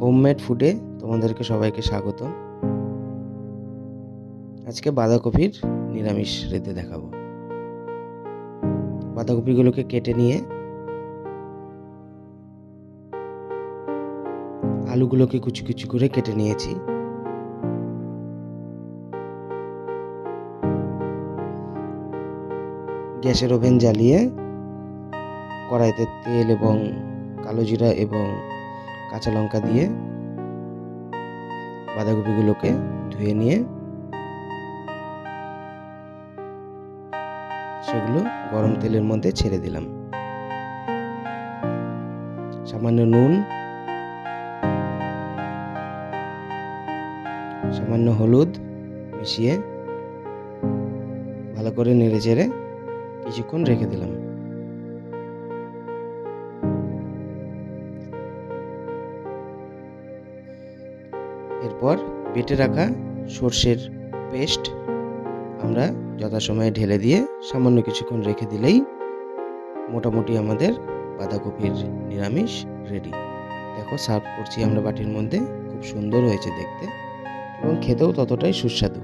Homemade ফুডে তোমাদেরকে সবাইকে স্বাগত আজকে বাঁধাকপির নিরামিষ রেতে দেখাবো। বাঁধাকপিগুলোকে কেটে নিয়ে আলুগুলোকে কুচি কুচি করে কেটে নিয়েছি। গ্যাসের ওভেন জ্বালিয়ে কড়াইতে তেল এবং কালো জিরা এবং কাঁচা লঙ্কা দিয়ে বাঁধাকপিগুলোকে ধুয়ে নিয়ে সেগুলো গরম তেলের মধ্যে ছেড়ে দিলাম। সামান্য নুন, সামান্য হলুদ মিশিয়ে ভালো করে নেড়ে চেড়ে কিছুক্ষণ রেখে দিলাম। এরপর বেটে রাখা সর্ষের পেস্ট আমরা যথাসময়ে ঢেলে দিয়ে সামান্য কিছুক্ষণ রেখে দিলেই মোটামুটি আমাদের বাঁধাকপির নিরামিষ রেডি দেখো সার্ভ করছি আমরা বাটির মধ্যে। খুব সুন্দর হয়েছে দেখতে এবং খেতেও ততটাই সুস্বাদু।